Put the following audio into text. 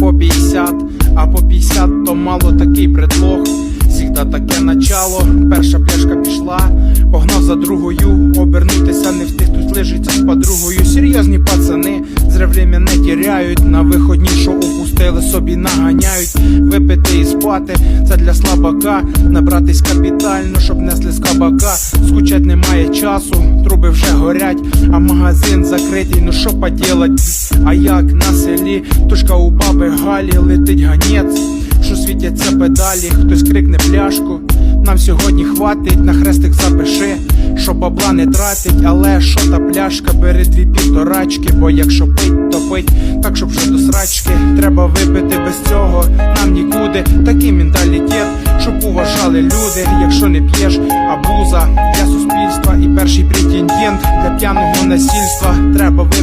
по 50, а по 50 то мало такий предлог. Всігда таке начало, перша пляшка пішла, погнав за другою, обернутися не встиг, тут лежиться з подругою. Серйозні пацани, зре время не тіряють, на виходні, що упустили, собі наганяють, випити і спати, це для слабака, набратись капітально, щоб несли з кабака, скучать немає часу, труби вже горять, а магазин закритий, ну що поділать, а як на селі, тушка у баби Галі летить ганець що світяться педалі, хтось крикне пляшку. Нам сьогодні хватить, на хрестик запиши, що бабла не тратить, але що та пляшка, бери дві півторачки, бо якщо пить, то пить, так щоб вже до срачки. Треба випити без цього, нам нікуди. Такий менталітет, щоб уважали люди, якщо не п'єш, абуза для суспільства і перший претендент для п'яного насильства. Треба випити.